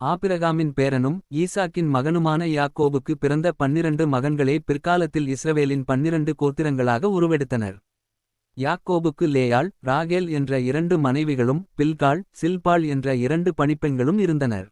ஆபிரகாமின் பேரனும் ஈசாக்கின் மகனுமான யாக்கோபுக்கு பிறந்த பன்னிரண்டு மகன்களே பிற்காலத்தில் இஸ்ரவேலின் பன்னிரண்டு கோத்திரங்களாக உருவெடுத்தனர். யாக்கோபுக்கு லேயாள் ராகேல் என்ற இரண்டு மனைவிகளும் பில்காள் சில்பாள் என்ற இரண்டு பணிப்பெண்களும் இருந்தனர்.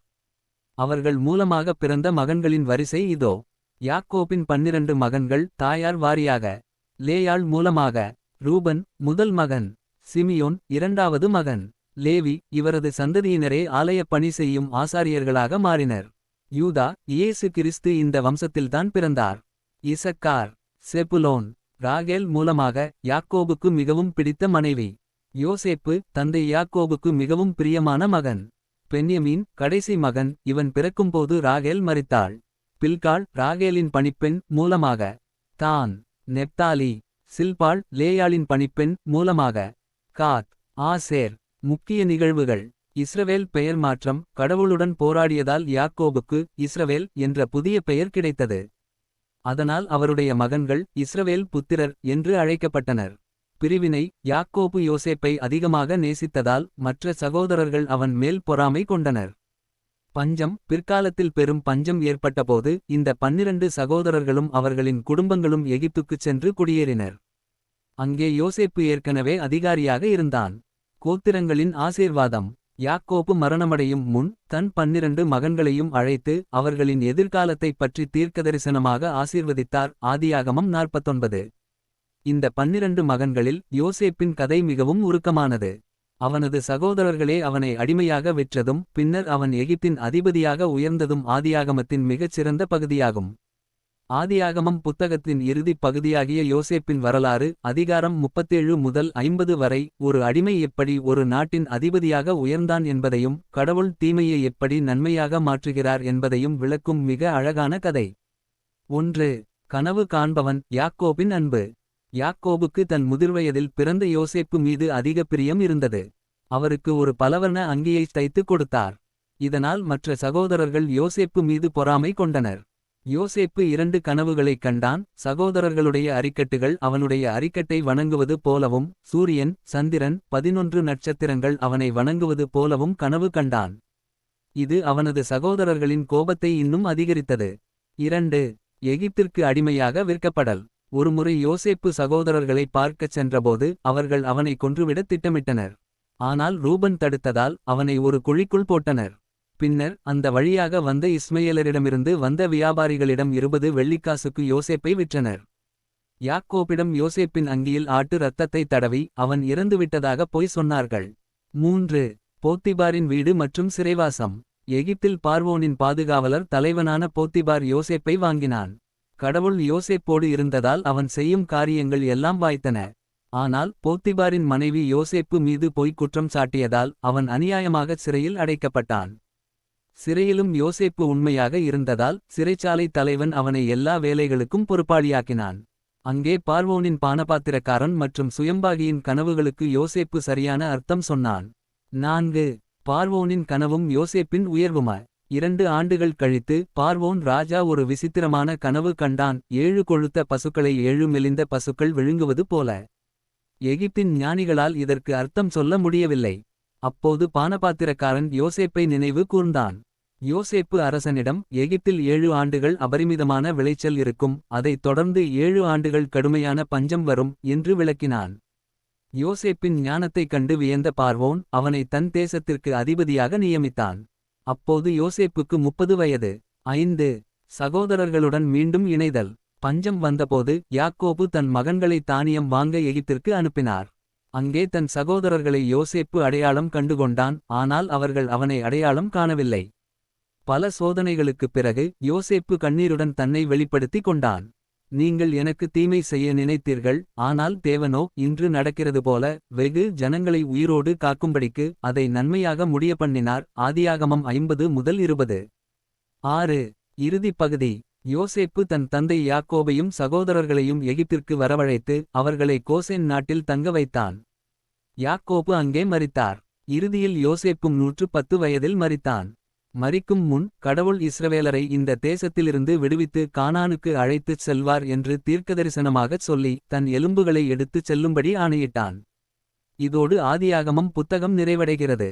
அவர்கள் மூலமாக பிறந்த மகன்களின் வரிசை இதோ. யாக்கோபின் பன்னிரண்டு மகன்கள் தாயார் வாரியாக. லேயாள் மூலமாக ரூபன் முதல் மகன் சிமியோன் இரண்டாவது மகன். லேவி இவரது சந்ததியினரே ஆலயப் பணி செய்யும் ஆசாரியர்களாக மாறினர். யூதா இயேசு கிறிஸ்து இந்த வம்சத்தில்தான் பிறந்தார். இசக்கார் செபுலோன் ராகேல் மூலமாக யாக்கோபுக்கு மிகவும் பிடித்த மனைவி. யோசேப்பு தந்தை யாக்கோபுக்கு மிகவும் பிரியமான மகன். பென்யமீன் கடைசி மகன் இவன் பிறக்கும்போது ராகேல் மறித்தாள் பில்காள் ராகேலின் பணிப்பெண் மூலமாக. தான் நெப்தாலி சில்பாள் லேயாளின் பணிப்பெண் மூலமாக. காத் ஆசேர் முக்கிய நிகழ்வுகள். இஸ்ரவேல் பெயர் மாற்றம் கடவுளுடன் போராடியதால் யாக்கோபுக்கு இஸ்ரவேல் என்ற புதிய பெயர் கிடைத்தது. அதனால் அவருடைய மகன்கள் இஸ்ரவேல் புத்திரர் என்று அழைக்கப்பட்டனர். பிரிவினை யாக்கோபு யோசேப்பை அதிகமாக நேசித்ததால் மற்ற சகோதரர்கள் அவன் மேல் பொறாமை கொண்டனர். பஞ்சம் பிற்காலத்தில் பெரும் பஞ்சம் ஏற்பட்டபோது இந்த பன்னிரண்டு சகோதரர்களும் அவர்களின் குடும்பங்களும் எகிப்துக்குச் சென்று குடியேறினர். அங்கே யோசேப்பு ஏற்கனவே அதிகாரியாக இருந்தான். கோத்திரங்களின் ஆசீர்வாதம் யாக்கோப்பு மரணமடையும் முன் தன் பன்னிரண்டு மகன்களையும் அழைத்து அவர்களின் எதிர்காலத்தைப் பற்றி தீர்க்கதரிசனமாக ஆசீர்வதித்தார் ஆதியாகமம் 49. இந்த பன்னிரண்டு மகன்களில் யோசேப்பின் கதை மிகவும் உருக்கமானது. அவனது சகோதரர்களே அவனை அடிமையாக விற்றதும் பின்னர் அவன் எகிப்தின் அதிபதியாக உயர்ந்ததும் ஆதியாகமத்தின் மிகச் சிறந்த பகுதியாகும். ஆதியாகமம் புத்தகத்தின் இறுதிப் பகுதியாகிய யோசேப்பின் வரலாறு அதிகாரம் 37 முதல் 50 வரை ஒரு அடிமை எப்படி ஒரு நாட்டின் அதிபதியாக உயர்ந்தான் என்பதையும் கடவுள் தீமையை எப்படி நன்மையாக மாற்றுகிறார் என்பதையும் விளக்கும் மிக அழகான கதை. ஒன்று கனவு காண்பவன் யாக்கோபின் அன்பு யாக்கோபுக்கு தன் முதிர்வயதில் பிறந்த யோசேப்பு மீது அதிக பிரியம் இருந்தது. அவருக்கு ஒரு பலவர்ண அங்கியைத் தைத்துக் கொடுத்தார். இதனால் மற்ற சகோதரர்கள் யோசேப்பு மீது பொறாமை கொண்டனர். யோசேப்பு இரண்டு கனவுகளைக் கண்டான் சகோதரர்களுடைய அரிக்கட்டுகள் அவனுடைய அரிக்கட்டை வணங்குவது போலவும் சூரியன் சந்திரன் பதினொன்று நட்சத்திரங்கள் அவனை வணங்குவது போலவும் கனவு கண்டான். இது அவனது சகோதரர்களின் கோபத்தை இன்னும் அதிகரித்தது. இரண்டு எகிப்திற்கு அடிமையாக விற்கப்படல் ஒருமுறை யோசேப்பு சகோதரர்களை பார்க்கச் சென்றபோது அவர்கள் அவனை கொன்றுவிடத் திட்டமிட்டனர். ஆனால் ரூபன் தடுத்ததால் அவனை ஒரு குழிக்குள் போட்டனர். பின்னர் அந்த வழியாக வந்த இஸ்மையலரிடமிருந்து வந்த வியாபாரிகளிடம் இருபது வெள்ளிக்காசுக்கு யோசேப்பை விற்றனர். யாக்கோபிடம் யோசேப்பின் அங்கியில் ஆட்டு இரத்தத்தை தடவி அவன் இறந்துவிட்டதாக பொய் சொன்னார்கள். மூன்று போத்திபாரின் வீடு மற்றும் சிறைவாசம் எகிப்தில் பார்வோனின் பாதுகாவலர் தலைவனான போத்திபார் யோசேப்பை வாங்கினான். கடவுள் யோசேப்போடு இருந்ததால் அவன் செய்யும் காரியங்கள் எல்லாம் வாய்த்தன. ஆனால் போத்திபாரின் மனைவி யோசேப்பு மீது பொய்க் குற்றம் சாட்டியதால் அவன் அநியாயமாகச் சிறையில் அடைக்கப்பட்டான். சிறையிலும் யோசேப்பு உண்மையாக இருந்ததால் சிறைச்சாலை தலைவன் அவனை எல்லா வேலைகளுக்கும் பொறுப்பாளியாக்கினான். அங்கே பார்வோனின் பானபாத்திரக்காரன் மற்றும் சுயம்பாகியின் கனவுகளுக்கு யோசேப்பு சரியான அர்த்தம் சொன்னான். நான்கு பார்வோனின் கனவும் யோசேப்பின் உயர்வும. இரண்டு ஆண்டுகள் கழித்து பார்வோன் ராஜா ஒரு விசித்திரமான கனவு கண்டான் ஏழு கொழுத்த பசுக்களை ஏழு மெலிந்த பசுக்கள் விழுங்குவது போல. எகிப்தின் ஞானிகளால் இதற்கு அர்த்தம் சொல்ல முடியவில்லை. அப்போது பானபாத்திரக்காரன் யோசேப்பை நினைவு கூர்ந்தான். யோசேப்பு அரசனிடம் எகிப்தில் ஏழு ஆண்டுகள் அபரிமிதமான விளைச்சல் இருக்கும் அதைத் தொடர்ந்து ஏழு ஆண்டுகள் கடுமையான பஞ்சம் வரும் என்று விளக்கினான். யோசேப்பின் ஞானத்தைக் கண்டு வியந்த பார்வோன் அவனை தன் தேசத்திற்கு அதிபதியாக நியமித்தான். அப்போது யோசேப்புக்கு முப்பது வயது. ஐந்து சகோதரர்களுடன் மீண்டும் இணைதல் பஞ்சம் வந்தபோது யாக்கோபு தன் மகன்களை தானியம் வாங்க எகிப்திற்கு அனுப்பினார். அங்கே தன் சகோதரர்களை யோசேப்பு அடையாளம் கண்டுகொண்டான் ஆனால் அவர்கள் அவனை அடையாளம் காணவில்லை. பல சோதனைகளுக்குப் பிறகு யோசேப்பு கண்ணீருடன் தன்னை வெளிப்படுத்திக் கொண்டான். நீங்கள் எனக்கு தீமை செய்ய நினைத்தீர்கள் ஆனால் தேவனோ இன்று நடக்கிறது போல வெகு ஜனங்களை உயிரோடு காக்கும்படிக்கு அதை நன்மையாக முடிய பண்ணினார் ஆதியாகமம் ஐம்பது முதல் இருபது. ஆறு இறுதிப் பகுதி யோசேப்பு தன் தந்தை யாக்கோபையும் சகோதரர்களையும் எகிப்திற்கு வரவழைத்து அவர்களை கோசேன் நாட்டில் தங்க வைத்தான். யாக்கோபு அங்கே மறித்தார் இறுதியில் யோசேப்பும் நூற்று பத்து வயதில் மறித்தான் மறிக்கும் முன் கடவுள் இஸ்ரவேலரை இந்த தேசத்திலிருந்து விடுவித்து கானானுக்கு அழைத்துச் செல்வார் என்று தீர்க்கதரிசனமாகச் சொல்லி தன் எலும்புகளை எடுத்துச் செல்லும்படி ஆணையிட்டான். இதோடு ஆதியாகமம் புத்தகம் நிறைவடைகிறது.